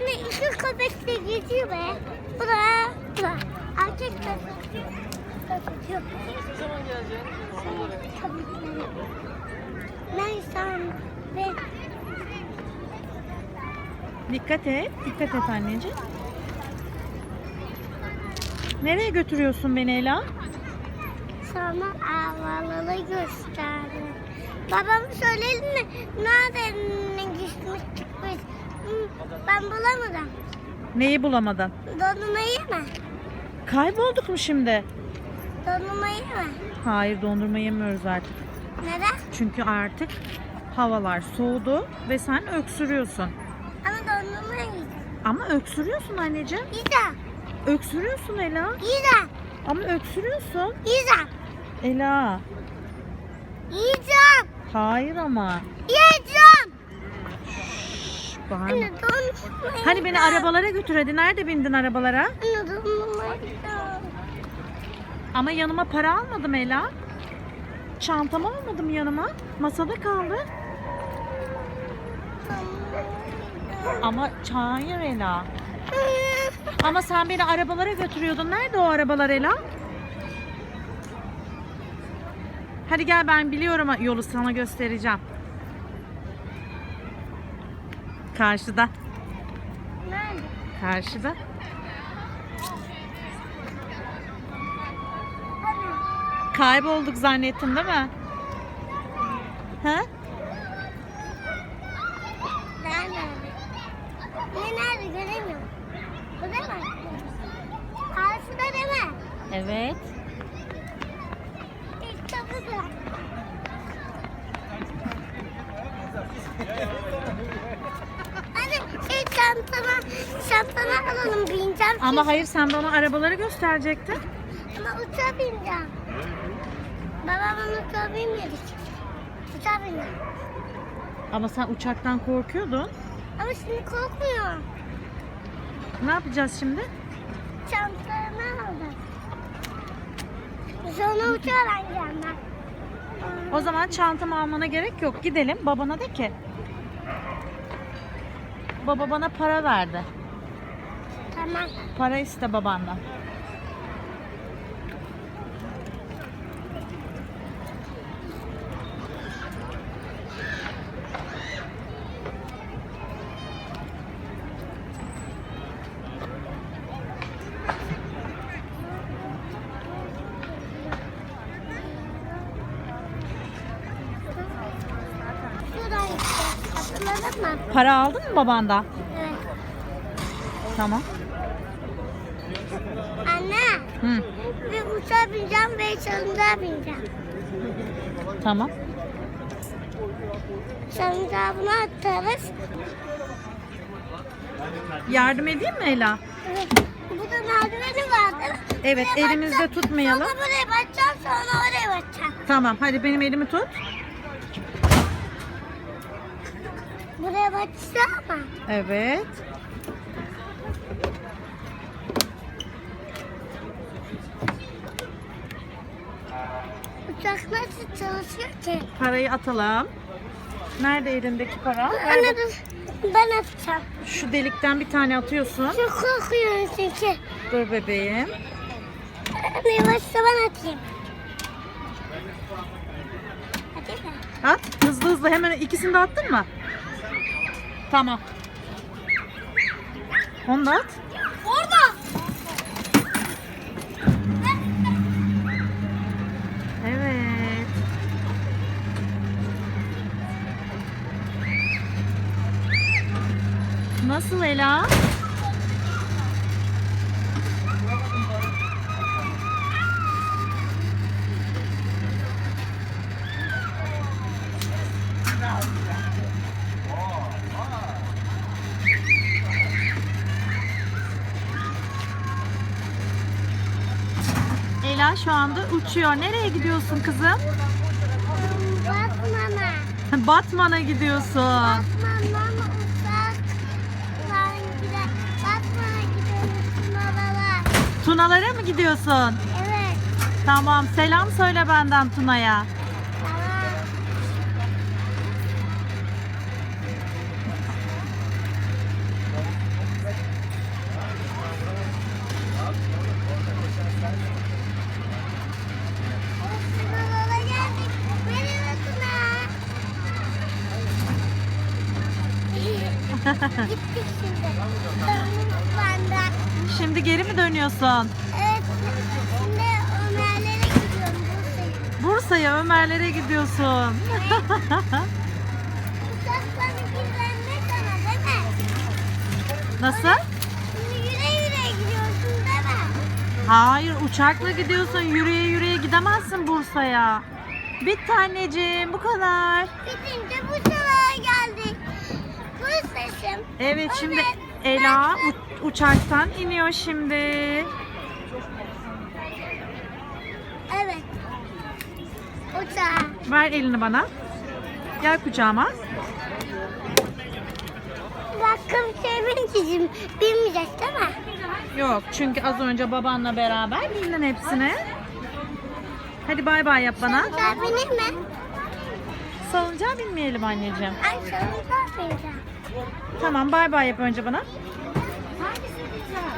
Anne iki köpek de geziyor be. Bu da, bu da. Erkek köpek. Yok. Ne zaman geleceksin? Köpekleri. Neyse. Ve Dikkat et. Dikkat et anneciğim. Nereye götürüyorsun beni Ela? sana havaları gösterdim. Babam söyledim mi? Nereden gitmiştik biz? Ben bulamadım. Neyi bulamadın? Dondurmayı mı? Kaybolduk mu şimdi? Dondurmayı mı? Hayır dondurma yemiyoruz artık. Neden? Çünkü artık havalar soğudu ve sen öksürüyorsun. Ama dondurmayı yiyeceğim. Ama öksürüyorsun anneciğim. Yiyeceğim. Öksürüyorsun Ela. Yiyeceğim. Ama öksürüyorsun. Yiyeceğim. Ela. Yiyeceğim. Hayır ama. Yiyeceğim. Bağırma. Anne Hani beni arabalara götür hadi. Nerede bindin arabalara? Anne. Ama yanıma para almadım Ela. Çantamı almadım yanıma. Masada kaldı. Ama hayır Ela. Ama sen beni arabalara götürüyordun. Nerede o arabalar Ela? Hadi gel ben biliyorum yolu sana göstereceğim. Karşıda. Nerede? Karşıda. Kaybolduk zannettin değil mi? Ha? Nerede? Ne nerede göremiyorum. Bu değil mi? Karşıda değil mi? Evet. İşte bu da. Çantama, çantama alalım bineceğim. Ama hayır sen bana arabaları gösterecektin. Ama uçağa bineceğim. Babamın uçağa binmedik. Uçağa bineceğim. Ama sen uçaktan korkuyordun. Ama şimdi korkmuyorum. Ne yapacağız şimdi? Çantamı aldım. Sonra uçağa bineceğim ben. O zaman çantamı almana gerek yok. Gidelim babana de ki. Baba bana para verdi. Tamam. Para iste babandan. Hatırladın mı? Para aldın mı babandan? Evet. Tamam. Anne. Hı, Bir uçağa bineceğim ve salıncağa bineceğim. tamam. Salıncağı buna atarız. Yardım edeyim mi Ela? Evet. Burada merdiveni vardır. Evet, Buraya elimizde bakacağım. tutmayalım. Sonra buraya bakacağım sonra oraya bakacağım. Tamam hadi benim elimi tut. Buraya ama. Evet. Uçak nasıl çalışıyor ki? Parayı atalım. Nerede elindeki para? Anne dur. Ben atacağım. Şu delikten bir tane atıyorsun. Çok korkuyorum çünkü. Dur bebeğim. Anne yavaşça ben atayım. At. Hızlı hızlı hemen ikisini de attın mı? Tamam. Onu da at. Orada. Evet. Nasıl Ela? Ela şu anda uçuyor. Nereye gidiyorsun kızım? Batmana. Batman'a gidiyorsun. Batman'dan gider. Batman'a gidiyoruz Tunalara. Tunalara mı gidiyorsun? Evet. Tamam. Selam söyle benden Tuna'ya. Gittik şimdi. Şimdi geri mi dönüyorsun? Evet. Şimdi Ömerlere gidiyorum. Bursa'ya. Bursa'ya Ömerlere gidiyorsun. Mi? Nasıl? Şimdi yüre yüre gidiyorsun değil mi? Hayır uçakla gidiyorsun. Yürüye yürüye gidemezsin Bursa'ya. Bitti anneciğim bu kadar. Bitince Bursa'ya geldik. Evet şimdi. Ela uçaktan iniyor şimdi. Evet. Uçağa. Ver elini bana. Gel kucağıma. Bakın sevincicim bilmeyecek değil mi? Yok çünkü az önce babanla beraber bindin hepsine. Hadi bay bay yap bana. Salıncağa binir mi? Salıncağa binmeyelim anneciğim. Ay salıncağa bineceğim. Tamam bay bay yap önce bana.